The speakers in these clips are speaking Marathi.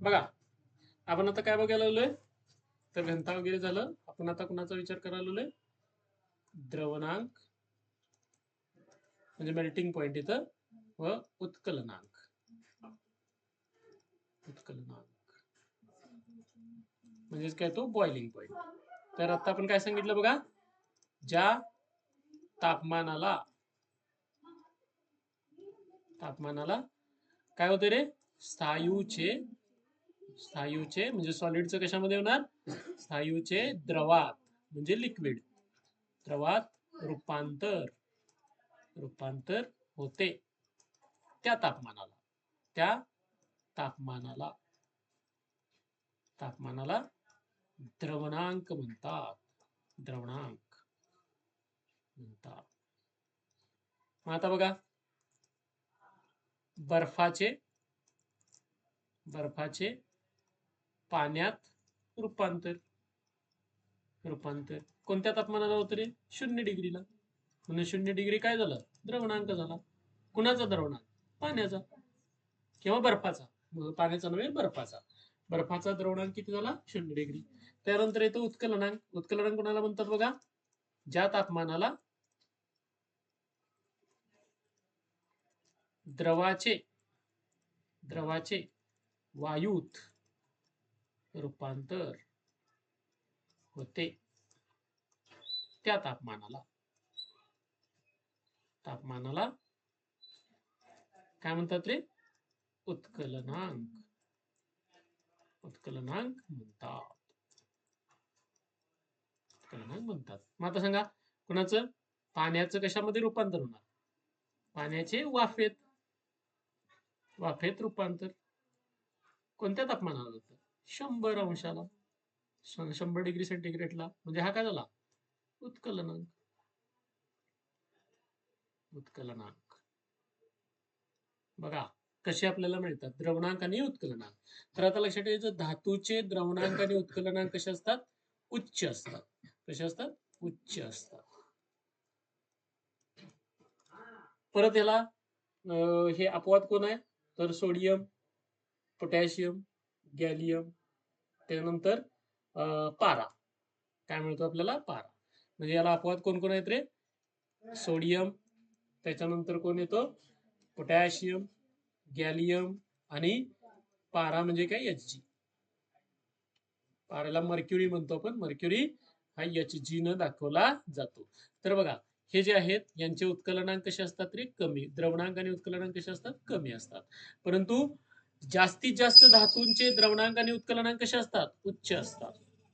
बघा आपण आता काय बघायला लागलोय तर घनता वगैरे झालं. आपण आता कुणाचा विचार करायला लागलोय द्रवणांक म्हणजे मेल्टिंग पॉइंट इथं व उत्कलनांक. उत्कलनांक. म्हणजेच काय तो? बॉइलिंग पॉइंट तर आता आपण काय सांगितलं बघा? ज्या तापमानाला तापमानाला काय होते रे? स्थायूचे स्थायूचे म्हणजे सॉलिडचं कशामध्ये होणार? स्थायूचे द्रवात म्हणजे लिक्विड द्रवात रूपांतर रूपांतर होते त्या तापमानाला. त्या तापमानाला. तापमानाला द्रवणांक म्हणतात. द्रवणांक म्हणतात. मग आता बघा. बर्फाचे बर्फाचे पाण्यात रूपांतर रूपांतर. कोणत्या तापमानाला होतं रे शून्य डिग्रीला. म्हणून शून्य डिग्री काय झालं? द्रवणांक झाला. कुणाचा द्रवणांक? पाण्याचा. किंवा बर्फाचा. पाण्याचा नव्हे बर्फाचा. बर्फाचा द्रवणांक किती झाला? शून्य डिग्री. त्यानंतर येतो उत्कलनांक. उत्कलनांक कोणाला म्हणतात बघा? ज्या तापमानाला द्रवाचे द्रवाचे वायूत रूपांतर होते. त्या तापमानाला तापमानाला काय म्हणतात रे? उत्कलनांक उत्कलनांक म्हणतात. उत्कलनांक म्हणतात. मग आता सांगा कुणाचं? पाण्याचं कशामध्ये रूपांतर होणार? पाण्याचे वाफेत. वाफेत रूपांतर. कोणत्या तापमानाला होतं? शंभर अंशाला. शंभर डिग्री सेंटीग्रेडला. म्हणजे हा काय झाला? उत्कलनांक. उत्कलनांक. बघा कसे आपल्याला मिळतात? द्रवणांक आणि उत्कलनांक. तर आता लक्षात ठेवायचं धातूचे द्रवणांक आणि उत्कलनांक कसे असतात? उच्च असतात. कसे असतात? उच्च असतात. परत याला हे अपवाद कोण आहे? तर सोडियम पोटॅशियम गॅलियम त्यानंतर पारा. काय मिळतो आपल्याला? पारा. म्हणजे याला अपवाद कोण कोण आहेत रे? सोडियम. त्याच्यानंतर कोण येतो? पोटॅशियम गॅलियम आणि पारा म्हणजे काय? एच जी पाराला मर्क्युरी म्हणतो आपण. मर्क्युरी हा एच जी न दाखवला जातो. तर बघा हे जे आहेत यांचे उत्कलनांक कसे असतात रे? कमी. द्रवणांक आणि उत्कलनांक कसे असतात? कमी असतात. परंतु जास्तीत जास्त धातूंचे द्रवणांक आणि उत्कलनांक कसे असतात? उच्च असतात.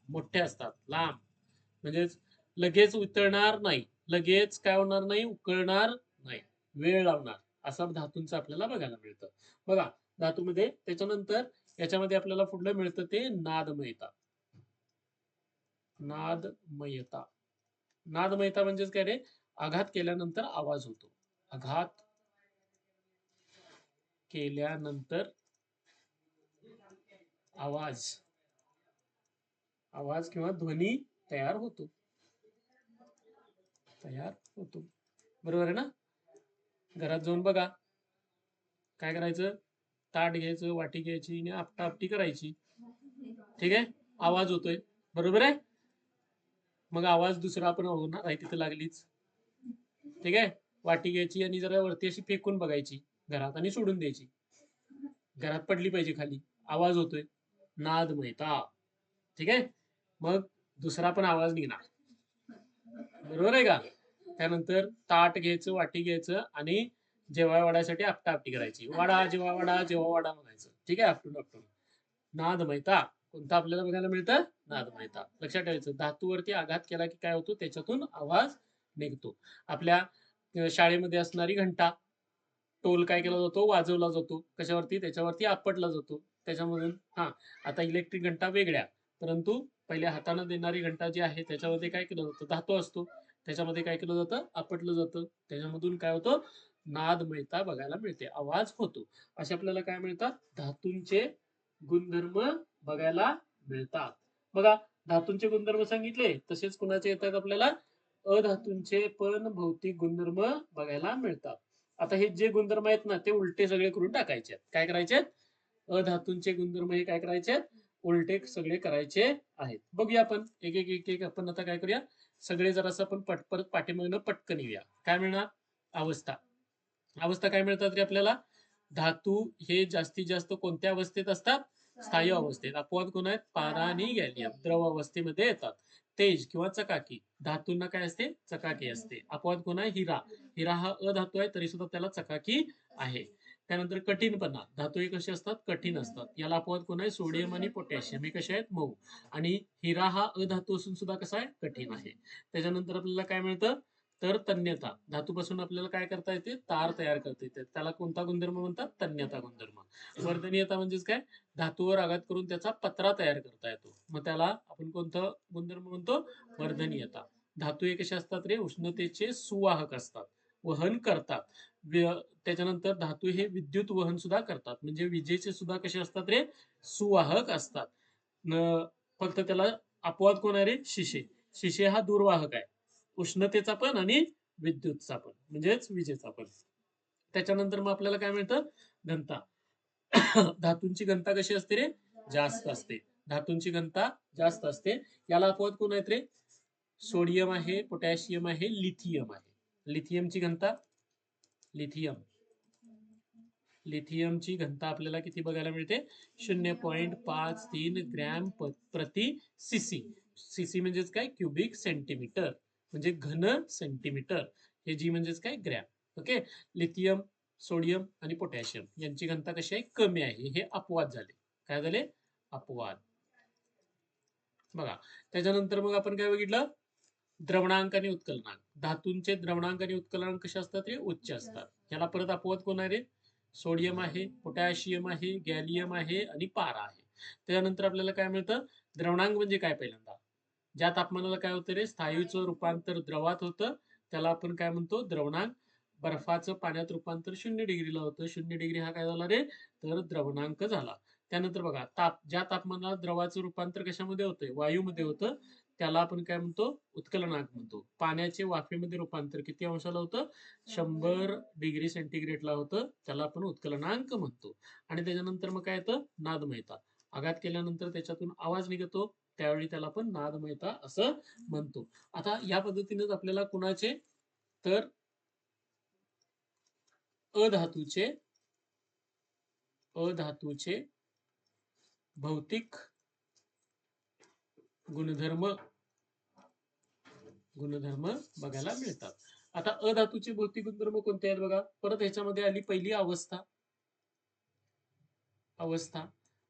मोठे असतात. लांब. म्हणजेच लगेच उतरणार नाही. लगेच काय होणार नाही? उकळणार नाही. वेळ लावणार. असा धातूंचं आपल्याला बघायला मिळतं. बघा धातूमध्ये त्याच्यानंतर याच्यामध्ये आपल्याला पुढलं मिळतं ते नादमयता. नादमयता. नादमयता म्हणजेच काय रे? आघात केल्यानंतर आवाज होतो. आघात केल्यानंतर आवाज. आवाज किंवा ध्वनी तयार होतो. तयार होतो. बरोबर आहे ना? घरात जाऊन बघा. काय करायचं? ताट घ्यायचं वाटी घ्यायची आणि आपटा आपटी करायची. ठीक आहे? आवाज होतोय. बरोबर आहे? मग आवाज दुसरा पण होणार आहे तिथे लागलीच. ठीक आहे? वाटी घ्यायची आणि जरा वरती अशी फेकून बघायची घरात आणि सोडून द्यायची. घरात पडली पाहिजे खाली. आवाज होतोय. नाद मेहता ठीक आहे? मग दुसरा पण आवाज निघणार. बरोबर आहे का? त्यानंतर ताट घ्यायचं वाटी घ्यायचं आणि जेवाय वाढायसाठी आपटा आपटी करायची. वाडा जेव्हा वाडा जेव्हा वाडा म्हणायचं. ठीक आहे आपटून आपटून नाद माहिता कोणता आपल्याला बघायला मिळतं? नाद माहिता लक्षात ठेवायचं. धातूवरती आघात केला की काय होतो? त्याच्यातून आवाज निघतो. आपल्या शाळेमध्ये असणारी घंटा टोल काय केला जातो? वाजवला जातो. कशावरती? त्याच्यावरती आपटला जातो. त्याच्यामधून हा आता इलेक्ट्रिक घंटा वेगळ्या परंतु पहिल्या हाताने देणारी घंटा जी आहे त्याच्यामध्ये काय केलं जातं? धातू असतो. त्याच्यामध्ये काय केलं जातं? आपटलं जातं. त्याच्यामधून काय होतं? नाद मिळता बघायला मिळते. आवाज होतो. असे आपल्याला काय मिळतात? धातूंचे गुणधर्म बघायला मिळतात. बघा धातूंचे गुणधर्म सांगितले तसेच कुणाचे येतात आपल्याला? अधातूंचे पण भौतिक गुणधर्म बघायला मिळतात. आता हे जे गुणधर्म आहेत ना ते उलटे सगळे करून टाकायचे काय करायचे आहेत? अधातूंचे गुणधर्म हे काय करायचे उलटे सगळे करायचे आहेत. बघूया आपण. एक एक एक एक आपण आता काय करूया? सगळे जरासं आपण पट परत पाठीमागनं पटकन येऊया. काय मिळणार? अवस्था. अवस्था काय मिळतात रे आपल्याला? धातू हे जास्तीत जास्त कोणत्या अवस्थेत असतात? स्थायू अवस्थेत. अपवाद कोण आहेत? पारा आणि गॅलियम द्रव अवस्थेमध्ये येतात. तेज किंवा चकाकी. धातूंना काय असते? चकाकी असते. अपवाद कोण आहे? हिरा. हिरा हा अधातू आहे तरी सुद्धा त्याला चकाकी आहे. त्यानंतर कठीणपणा. धातू हे कसे असतात? कठीण असतात. याला अपवाद कोण आहे? सोडियम आणि पोटॅशियम. हे कसे आहेत? मऊ. आणि हिरा हा अधातू असून सुद्धा कसा आहे? कठीण आहे. त्याच्यानंतर आपल्याला काय मिळतं? तर तन्यता. धातूपासून आपल्याला काय करता येते? तार तयार करता येते. त्याला कोणता गुणधर्म म्हणतात? तन्यता गुणधर्म. वर्धनीयता म्हणजेच काय? धातूवर आघात करून त्याचा पत्रा तयार करता येतो. मग त्याला आपण कोणतं गुणधर्म म्हणतो? वर्धनीयता. धातू हे कसे असतात रे? उष्णतेचे सुवाहक असतात. वहन करतात. त्याच्यानंतर धातू हे विद्युत वहन सुद्धा करतात. म्हणजे विजेचे सुद्धा कसे असतात रे? सुवाहक असतात. फक्त त्याला अपवाद कोण आहे रे? शिशे. शिशे हा दुर्वाहक आहे. उष्णतेचा पण आणि विद्युतचा पण म्हणजेच विजेचा पण. त्याच्यानंतर मग आपल्याला काय मिळतं? घनता. धातूंची घनता कशी असते रे? जास्त असते. धातूंची घनता जास्त असते. याला अपवाद कोण आहेत रे? सोडियम आहे पोटॅशियम आहे लिथियम आहे. लिथियमची घनता? लिथियम. लिथियमची घनता आपल्याला किती बघायला मिळते? शून्य पॉईंट पाच तीन ग्रॅम प- प्रति सीसी सीसी म्हणजेच काय? क्युबिक सेंटीमीटर म्हणजे घन सेंटीमीटर हे जी म्हणजेच काय? ग्रॅम ओके लिथियम सोडियम आणि पोटॅशियम यांची घनता कशी आहे? कमी आहे. हे अपवाद झाले. काय झाले? अपवाद. बघा. त्याच्यानंतर मग आपण काय बघितलं? द्रवणांक आणि उत्कलनांक. धातूंचे द्रवणांक आणि उत्कलनांक कसे असतात ते उच्च असतात. याला परत अपवाद कोण आहे रे? सोडियम आहे पोटॅशियम आहे गॅलियम आहे आणि पारा आहे. त्याच्यानंतर आपल्याला काय मिळतं? द्रवणांक म्हणजे काय पहिल्यांदा? ज्या तापमानाला काय होतं रे? स्थायूचं रूपांतर द्रवात होतं. त्याला आपण काय म्हणतो? द्रवणांक. बर्फाचं पाण्यात रूपांतर शून्य डिग्रीला होतं. शून्य डिग्री हा काय झाला रे? तर द्रवणांक झाला. त्यानंतर बघा ताप ज्या तापमानाला द्रवाचं रूपांतर कशामध्ये होतंय? वायूमध्ये होतं. त्याला आपण काय म्हणतो? उत्कलनांक म्हणतो. पाण्याचे वाफेमध्ये रूपांतर किती अंशाला होतं? शंभर डिग्री सेंटीग्रेडला होतं. त्याला आपण उत्कलनांक म्हणतो. आणि त्याच्यानंतर मग काय येतं? नादमयता आघात केल्यानंतर त्याच्यातून आवाज निघतो. त्यावेळी त्याला आपण नादमयता असं म्हणतो. आता या पद्धतीनेच आपल्याला कुणाचे? तर अधातूचे अधातूचे भौतिक गुणधर्म गुणधर्म बघायला मिळतात. आता अधातूचे भौतिक गुणधर्म कोणते आहेत बघा? परत ह्याच्यामध्ये आली पहिली अवस्था. अवस्था.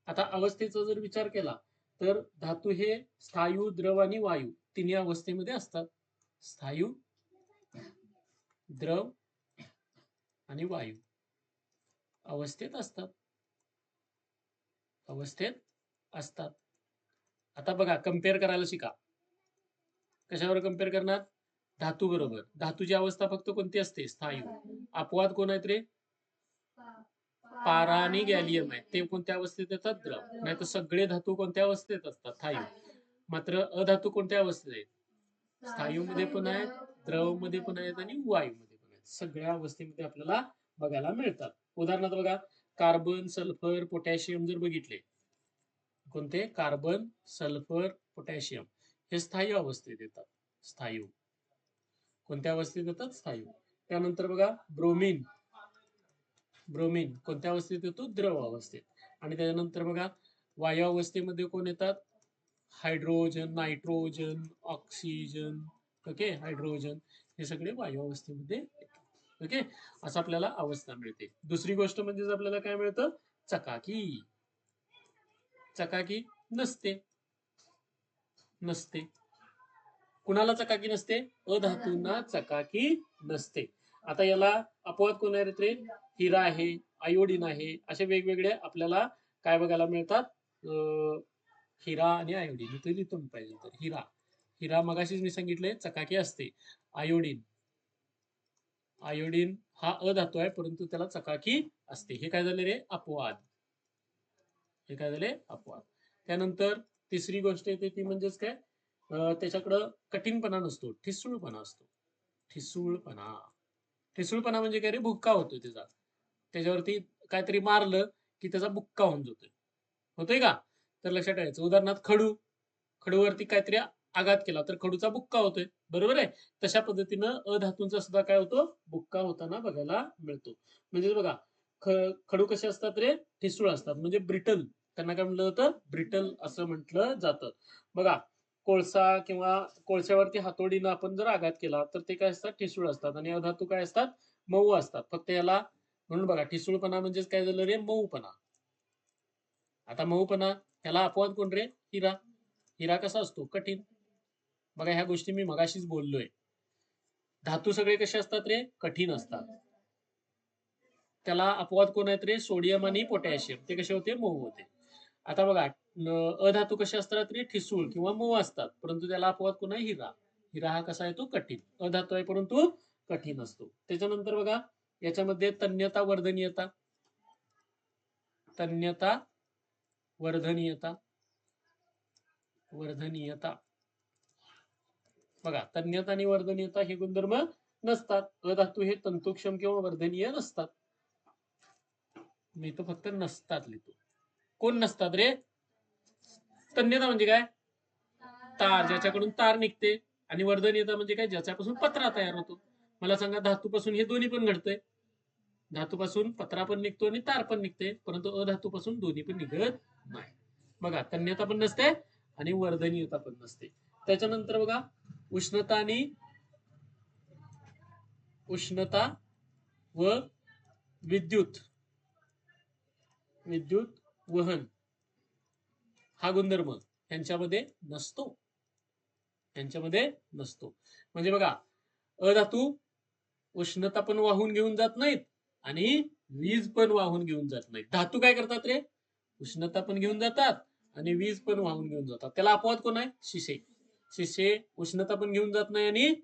आता अवस्थेचा जर विचार केला तर धातू हे स्थायू द्रव आणि वायू तिन्ही अवस्थेमध्ये असतात. स्थायू द्रव आणि वायू अवस्थेत असतात. अवस्थेत असतात. आता बघा कंपेअर करायला शिका. कशावर कंपेअर करणार? धातू बरोबर. धातूची अवस्था फक्त कोणती असते? स्थायू. अपवाद कोण आहेत रे? पारा आणि गॅलियम आहे. ते कोणत्या अवस्थेत येतात? द्रव. नाही तर सगळे धातू कोणत्या अवस्थेत असतात? स्थायू मात्र अधातू कोणत्या अवस्थेत आहेत? स्थायू मध्ये पण आहेत द्रवमध्ये पण आहेत आणि वायू मध्ये पण आहेत. सगळ्या अवस्थेमध्ये आपल्याला बघायला मिळतात. उदाहरणार्थ बघा कार्बन सल्फर पोटॅशियम जर बघितले कोणते? कार्बन सल्फर पोटॅशियम हे स्थायू अवस्थेत येतात. स्थायू. कोणत्या अवस्थेत येतात? स्थायू. त्यानंतर बघा ब्रोमिन. ब्रोमिन कोणत्या अवस्थेत येतो? द्रव अवस्थेत. आणि त्याच्यानंतर बघा वायू अवस्थेमध्ये कोण येतात? Hydrogen nitrogen oxygen. Okay? Hydrogen. हे सगळे वायू अवस्थेमध्ये येतात. ओके? असं आपल्याला अवस्था मिळते. दुसरी गोष्ट म्हणजेच आपल्याला काय मिळतं? चकाकी. चकाकी नसते. नसते. कुणाला चकाकी नसते? अधातूंना चकाकी नसते. आता याला अपवाद कोण आहेत रे हिरा आहे आयोडीन आहे असे वेगवेगळे आपल्याला काय बघायला मिळतात? अं, हिरा आणि आयोडीन. इथे लिहितो मी पाहिजे तर हिरा. हिरा मगाशीच मी सांगितले चकाकी असते. आयोडीन. आयोडीन हा अधातू आहे परंतु त्याला चकाकी असते. हे काय झाले रे? अपवाद. हे काय झाले? अपवाद. त्यानंतर तिसरी गोष्ट येते ती म्हणजेच काय? त्याच्याकडं कठीणपणा नसतो ठिसूळपणा असतो. ठिसूळपणा. ठिसूळपणा म्हणजे काय रे? भुक्का होतो त्याचा. त्याच्यावरती काहीतरी मारलं की त्याचा बुक्का होऊन जातोय. होतोय का? तर लक्षात ठेवायचं. उदाहरणार्थ खडू. खडूवरती काहीतरी आघात केला तर खडूचा बुक्का होतोय. बरोबर आहे? तशा पद्धतीनं अधातूंचा सुद्धा काय होतो? बुक्का होताना बघायला मिळतो. म्हणजे बघा ख- खडू कसे असतात रे? ठिसूळ असतात. म्हणजे ब्रिटल. त्यांना काय म्हटलं जातं? ब्रिटल असं म्हटलं जातं. बघा कोळसा किंवा कोळशावरती हातोडीनं आपण जर आघात केला तर ते काय असतात? ठिसूळ असतात. आणि अधातू काय असतात? मऊ असतात. फक्त याला म्हणून बघा ठिसूळपणा म्हणजेच काय झालं रे? मऊपणा. आता मऊपणा ह्याला अपवाद कोण रे? हिरा. हिरा कसा असतो? कठीण. बघा ह्या गोष्टी मी मगाशीच बोललोय. धातू सगळे कसे असतात रे? कठीण असतात. त्याला अपवाद कोण आहेत रे? सोडियम आणि पोटॅशियम. ते कसे होते? मऊ होते. आता बघा अधातू कसे असतात रे? ठिसूळ किंवा मऊ असतात. परंतु त्याला अपवाद कोण आहे? हिरा. हिरा हा कसा आहे? तो कठीण. अधातू आहे परंतु कठीण असतो. त्याच्यानंतर बघा याच्यामध्ये तन्यता वर्धनीयता. तन्यता वर्धनीयता. वर्धनीयता. बघा तन्यता आणि वर्धनीयता हे गुणधर्म नसतात. अधातू हे तंतुक्षम किंवा वर्धनीय नसतात. मी तर फक्त नसतात लिहितो. कोण नसतात रे? तन्यता म्हणजे काय? तार ज्याच्याकडून तार निघते. आणि वर्धनीयता म्हणजे काय? ज्याच्यापासून पत्रा तयार होतो. मला सांगा धातूपासून हे दोन्ही पण घडतंय. धातूपासून पत्रा पण निघतो आणि तार पण निघते परंतु अधातूपासून दोन्ही पण निघत नाही. बघा तन्यता पण नसते आणि वर्धनीयता पण नसते. त्याच्यानंतर बघा उष्णता आणि उष्णता व विद्युत. विद्युत वहन. हा गुणधर्म यांच्यामध्ये नसतो. यांच्यामध्ये नसतो. म्हणजे बघा अधातू उष्णता पण वाहून घेऊन जात नाहीत आणि वीज पण वाहून घेऊन जात नाहीत. धातू काय करतात रे? उष्णता पण घेऊन जातात आणि वीज पण वाहून घेऊन जातात. त्याला अपवाद कोण आहे? शिसे शिसे उष्णता पण घेऊन जात नाही आणि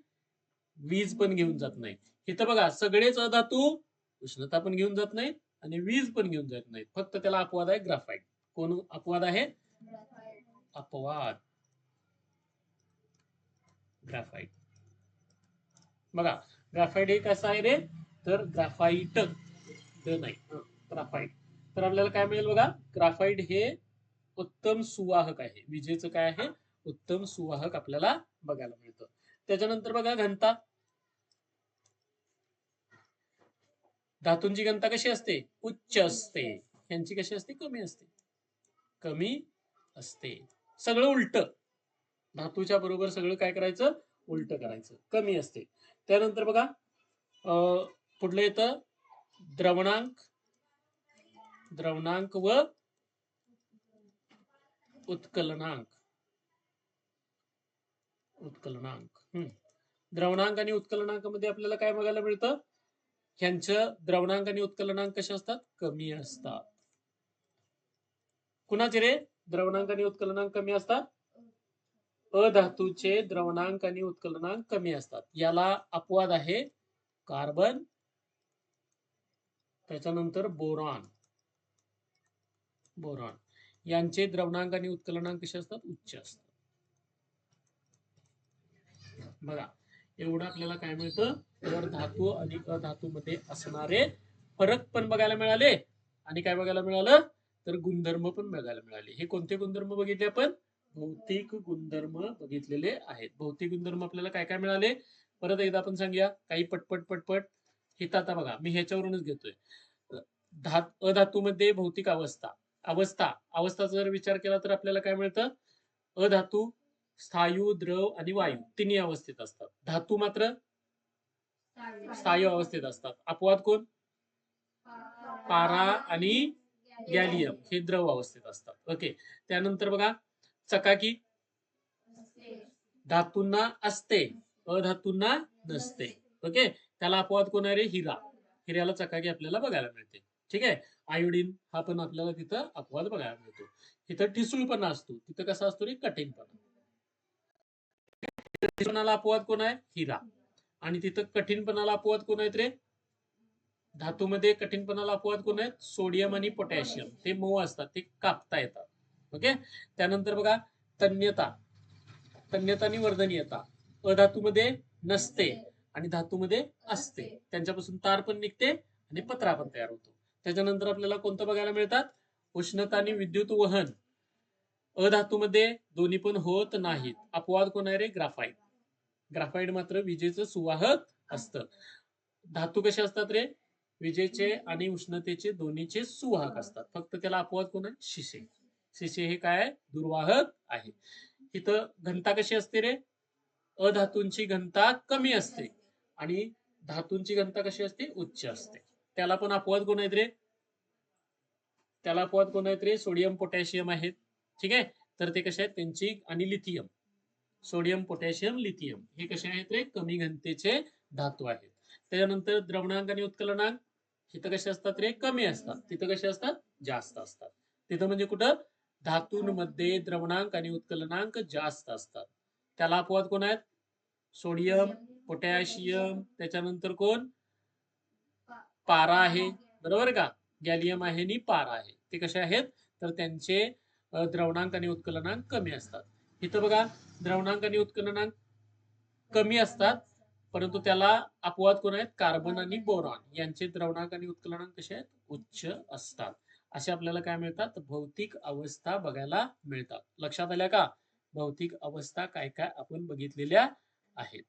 वीज पण घेऊन जात नाही इथं बघा सगळेच अधातू उष्णता पण घेऊन जात नाहीत आणि वीज पण घेऊन जात नाहीत. फक्त त्याला अपवाद आहे ग्राफाईट कोण अपवाद आहे? अपवाद. ग्राफाईट बघा ग्राफाईट हे कसं आहे रे? तर ग्राफाईट द नाही. ग्राफाईट तर आपल्याला काय मिळेल बघा? ग्राफाईट हे उत्तम सुवाहक आहे. विजेचं काय आहे? उत्तम सुवाहक आपल्याला बघायला मिळतं. त्याच्यानंतर बघा घनता. धातूंची घनता कशी असते? उच्च असते. यांची कशी असते? कमी असते. कमी असते. सगळं उलट. धातूच्या बरोबर सगळं काय करायचं? उलट करायचं. कमी असते. त्यानंतर बघा अं, पुढलं येतं? द्रवणांक द्रवणांक व उत्कलनांक. उत्कलनांक. हम्म. द्रवणांक आणि उत्कलनांकामध्ये आपल्याला काय बघायला मिळतं? ह्यांचं द्रवणांक आणि उत्कलनांक कसे असतात? कमी असतात. कुणाचे रे? द्रवणांक आणि उत्कलनांक कमी असतात? अधातूचे द्रवणांक आणि उत्कलनांक कमी असतात. याला अपवाद आहे कार्बन त्याच्यानंतर बोरॉन. बोरॉन. यांचे द्रवणांक आणि उत्कलनांक कसे असतात? उच्च असतात. बघा एवढं आपल्याला काय मिळतं? तर धातू आणि अधातू मध्ये असणारे फरक पण बघायला मिळाले. आणि काय बघायला मिळालं? तर गुणधर्म पण बघायला मिळाले. हे कोणते गुणधर्म बघितले आपण? भौतिक गुणधर्म बघितलेले आहेत. भौतिक गुणधर्म आपल्याला काय काय मिळाले? परत एकदा आपण सांगूया. काही पटपट पटपट. हे आता बघा मी ह्याच्यावरूनच घेतोय. धात अधातूमध्ये भौतिक अवस्था. अवस्था. अवस्थाचा जर विचार केला तर आपल्याला काय मिळतं? अधातू स्थायू द्रव आणि वायू. तिन्ही अवस्थेत असतात. धातू मात्र स्थायू अवस्थेत असतात. अपवाद कोण? पारा आणि गॅलियम. हे द्रव अवस्थेत असतात. ओके. त्यानंतर बघा चकाकी धातूंना असते. अधातूंना नसते. ओके? त्याला अपवाद कोण आहे रे? हिरा. हिऱ्याला चकाकी आपल्याला बघायला मिळते. ठीक आहे? आयोडीन हा पण आपल्याला तिथं अपवाद बघायला मिळतो. तिथं ठिसूळपणा असतो. तिथं कसा असतो रे? कठीणपणा. ठिसूळपणाला अपवाद कोण आहे? हिरा. आणि तिथं कठीणपणाला अपवाद कोण आहेत रे? धातूमध्ये कठीणपणाला अपवाद कोण आहेत? सोडियम आणि पोटॅशियम. ते मऊ असतात. ते कापता येतात. ओके? त्यानंतर बघा तन्यता. तन्यता आणि वर्धनीयता अधातूमध्ये नसते आणि धातूमध्ये असते. त्यांच्यापासून तार पण निघते आणि पत्रा पण तयार होतो. त्याच्यानंतर आपल्याला कोणतं बघायला मिळतात? उष्णता आणि विद्युत वहन. अधातूमध्ये दोन्ही पण होत नाहीत. अपवाद कोण आहे रे? ग्राफाईट ग्राफाईट मात्र विजेचं सुवाहक असतं. धातू कसे असतात रे? विजेचे आणि उष्णतेचे दोन्हीचे सुवाहक असतात. फक्त त्याला अपवाद कोण आहे? शिशे शिसे हे काय दुर्वाहक आहे. इथं घनता कशी असते रे? अधातूंची घनता कमी असते आणि धातूंची घनता कशी असते? उच्च असते. त्याला पण अपवाद कोण आहेत रे? त्याला अपवाद कोण आहेत रे? सोडियम पोटॅशियम आहेत. ठीक आहे? तर ते कसे आहेत? त्यांची आणि लिथियम. सोडियम पोटॅशियम लिथियम हे कसे आहेत रे? कमी घनतेचे धातू आहेत. त्याच्यानंतर द्रवणांक आणि उत्कलनांक इथं कसे असतात रे? कमी असतात. तिथं कसे असतात? जास्त असतात. तिथं म्हणजे कुठं? धातूंमध्ये द्रवणांक आणि उत्कलनांक जास्त असतात. त्याला अपवाद कोण आहेत? सोडियम पोटॅशियम त्याच्यानंतर कोण? पारा आहे. बरोबर का? गॅलियम आहे आणि पारा आहे. ते कसे आहेत? तर त्यांचे द्रवणांक आणि उत्कलनांक कमी असतात. इथं बघा द्रवणांक आणि उत्कलनांक कमी असतात परंतु त्याला अपवाद कोण आहेत? कार्बन आणि बोरॉन. यांचे द्रवणांक आणि उत्कलनांक कसे आहेत? उच्च असतात. असे आपल्याला काय मिळतात? भौतिक अवस्था बघायला मिळतात. लक्षात आल्या का? भौतिक अवस्था काय काय आपण बघितलेल्या आहेत.